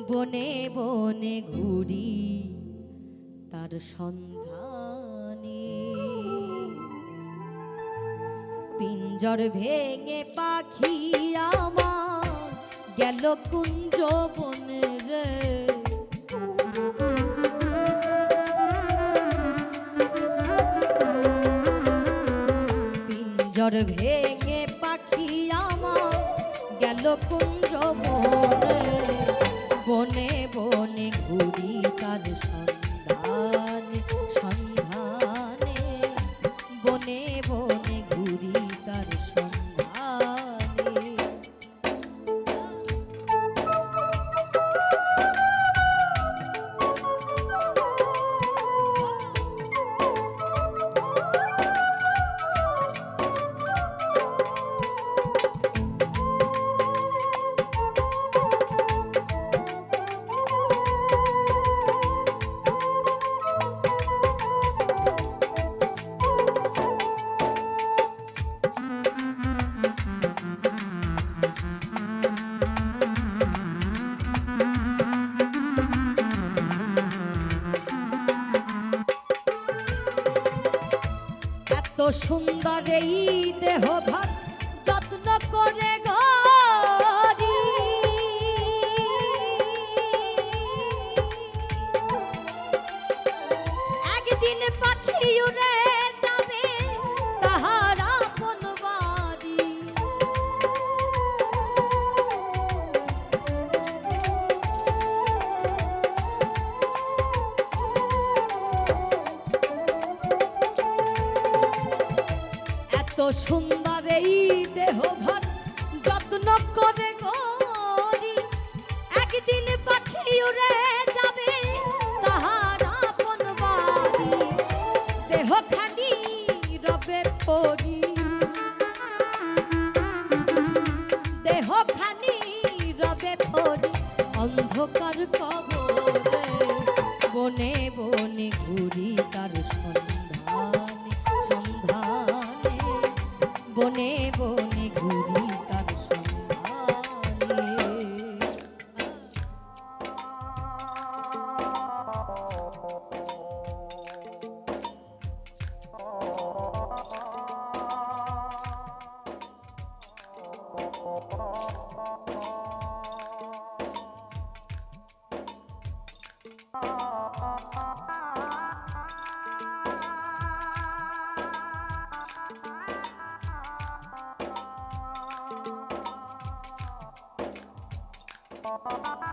বনে বনে ঘুরি তার সন্ধানে। পিঞ্জর ভেঙে পাখি আমার গেল কুঞ্জ বনে রে। পিঞ্জর ভেঙে পাখি আমার গেল কুঞ্জ বনে বনে বনে ঘুরি তার সুন্দর এই দেহ ভার সুন্দর এই দেহ ভার যত্ন করে গরি একদিন পাখি উড়ে যাবে তাহার আপন বাড়ি। দেহ খানি রবে পরি। দেহ খানি রবে পরি। অন্ধকার কবরে বনে বনে ঘুরি তার সন্ধানে। মাটির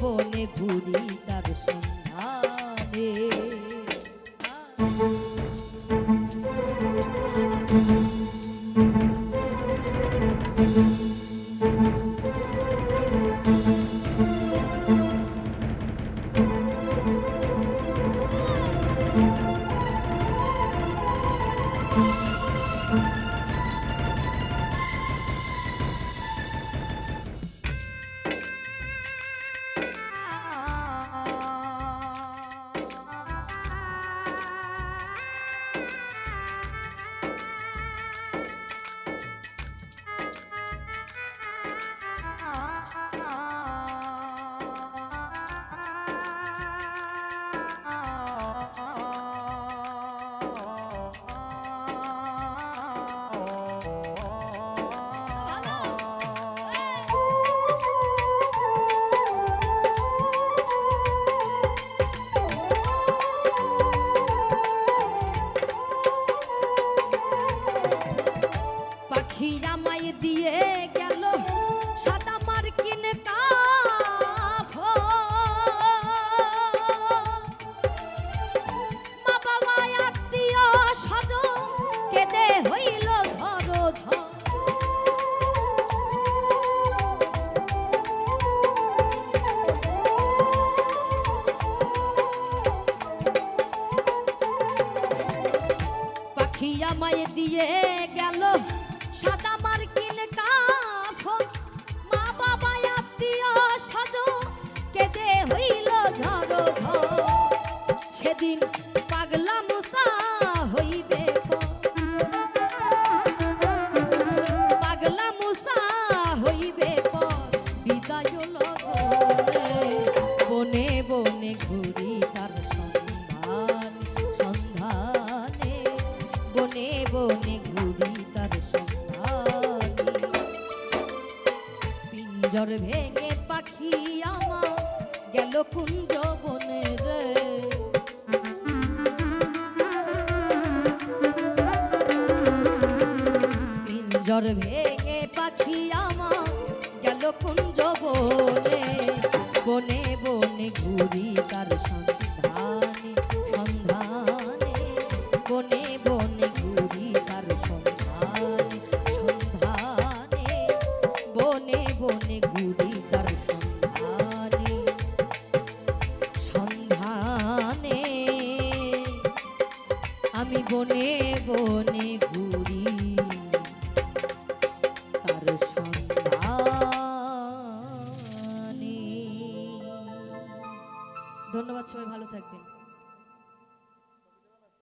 বনে ঘুরি তার জামাই দিয়ে গেল। সাদা মার্কিন কাফন। মা বাবা আত্মীয় সজ কেঁদে হইল ঝড় ঝড় সেদিন ভেঙে পাখি আমার গেল কুঞ্জ বনে রে। পিঞ্জর ভেঙে আমি বনে বনে ঘুরি।